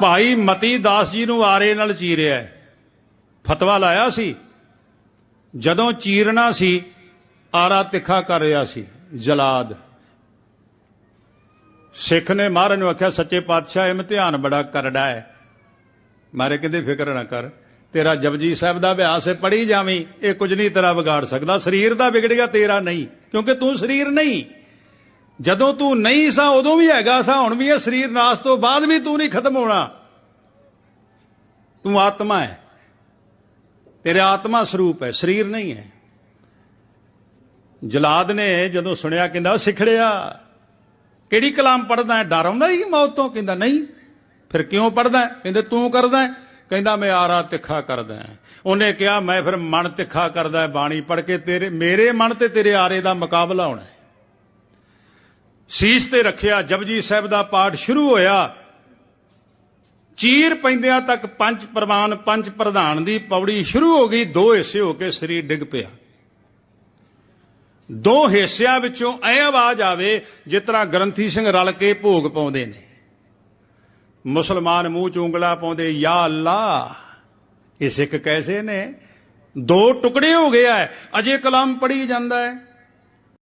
ਭਾਈ ਮਤੀ ਦਾਸ ਜੀ ਨੂੰ ਆਰੇ ਨਾਲ ਚੀਰਿਆ ਫਤਵਾ ਲਾਇਆ ਸੀ। ਜਦੋਂ ਚੀਰਨਾ ਸੀ, ਆਰਾ ਤਿੱਖਾ ਕਰ ਰਿਹਾ ਸੀ, ਜਲਾਦ। ਸਿੱਖ ਨੇ ਮਹਾਰਾਜ ਨੂੰ ਆਖਿਆ, ਸੱਚੇ ਪਾਤਸ਼ਾਹ ਇਮਤਿਹਾਨ ਬੜਾ ਕਰੜਾ ਹੈ। ਮਾਰੇ ਕਹਿੰਦੇ, ਫਿਕਰ ਨਾ ਕਰ, ਤੇਰਾ ਜਪਜੀ ਸਾਹਿਬ ਦਾ ਅਭਿਆਸ ਹੈ ਪੜੀ ਜਾਵੀਂ, ਇਹ ਕੁਝ ਨਹੀਂ ਤੇਰਾ ਵਿਗਾੜ ਸਕਦਾ, ਸਰੀਰ ਦਾ ਵਿਗੜ ਗਿਆ ਤੇਰਾ ਨਹੀਂ, ਕਿਉਂਕਿ ਤੂੰ ਸਰੀਰ ਨਹੀਂ। ਜਦੋਂ ਤੂੰ ਨਹੀਂ ਸਾਂ, ਉਦੋਂ ਵੀ ਹੈਗਾ ਸਾਂ, ਹੁਣ ਵੀ ਇਹ ਸਰੀਰ ਨਾਸ ਤੋਂ ਬਾਅਦ ਵੀ ਤੂੰ ਨਹੀਂ ਖਤਮ ਹੋਣਾ। ਤੂੰ ਆਤਮਾ ਹੈ। ਤੇਰੇ ਆਤਮਾ ਸਰੂਪ ਹੈ, ਸਰੀਰ ਨਹੀਂ ਹੈ। ਜਲਾਦ ਨੇ ਜਦੋਂ ਸੁਣਿਆ, ਕਹਿੰਦਾ ਸਿਖੜਿਆ, ਕਿਹੜੀ ਕਲਾਮ ਪੜਦਾ ਹੈ? ਡਰ ਆਉਂਦਾ ਹੀ ਮੌਤ ਤੋਂ, ਕਹਿੰਦਾ, ਨਹੀਂ, ਫਿਰ ਕਿਉਂ ਪੜਦਾ ਕਹਿੰਦੇ, ਤੂੰ ਕਰਦਾ ਕਹਿੰਦਾ, ਮੈਂ ਆਰਾ ਤਿੱਖਾ ਕਰਦਾ ਉਹਨੇ ਕਿਹਾ, ਮੈਂ ਫਿਰ ਮਨ ਤਿੱਖਾ ਕਰਦਾ ਬਾਣੀ ਪੜ ਕੇ ਤੇਰੇ, ਮੇਰੇ ਮਨ ਤੇ ਤੇਰੇ ਆਰੇ ਦਾ ਮੁਕਾਬਲਾ ਹੋਣਾ ਸੀਸ ਤੇ ਰੱਖਿਆ, ਜਪਜੀ ਸਾਹਿਬ ਦਾ ਪਾਠ ਸ਼ੁਰੂ ਹੋਇਆ। ਚੀਰ ਪੈਂਦਿਆਂ ਤੱਕ ਪੰਜ ਪ੍ਰਵਾਨ, ਪੰਜ ਪ੍ਰਧਾਨ ਦੀ ਪੌੜੀ ਸ਼ੁਰੂ ਹੋ ਗਈ। ਦੋ ਹਿੱਸੇ ਹੋ ਕੇ ਸਰੀਰ ਡਿੱਗ ਪਿਆ। ਦੋ ਹਿੱਸਿਆਂ ਵਿੱਚੋਂ ਐ ਆਵਾਜ਼ ਆਵੇ, ਜਿਸ ਤਰ੍ਹਾਂ ਗ੍ਰੰਥੀ ਸਿੰਘ ਰਲ ਕੇ ਭੋਗ ਪਾਉਂਦੇ ਨੇ। ਮੁਸਲਮਾਨ ਮੂੰਹ ਚ ਉਂਗਲਾ ਪਾਉਂਦੇ, ਯਾ ਅੱਲਾ ਇਹ ਸਿੱਖ ਕੈਸੇ ਨੇ? ਦੋ ਟੁਕੜੇ ਹੋ ਗਿਆ ਹੈ। ਅਜੇ ਕਲਾਮ ਪੜੀ ਜਾਂਦਾ ਹੈ।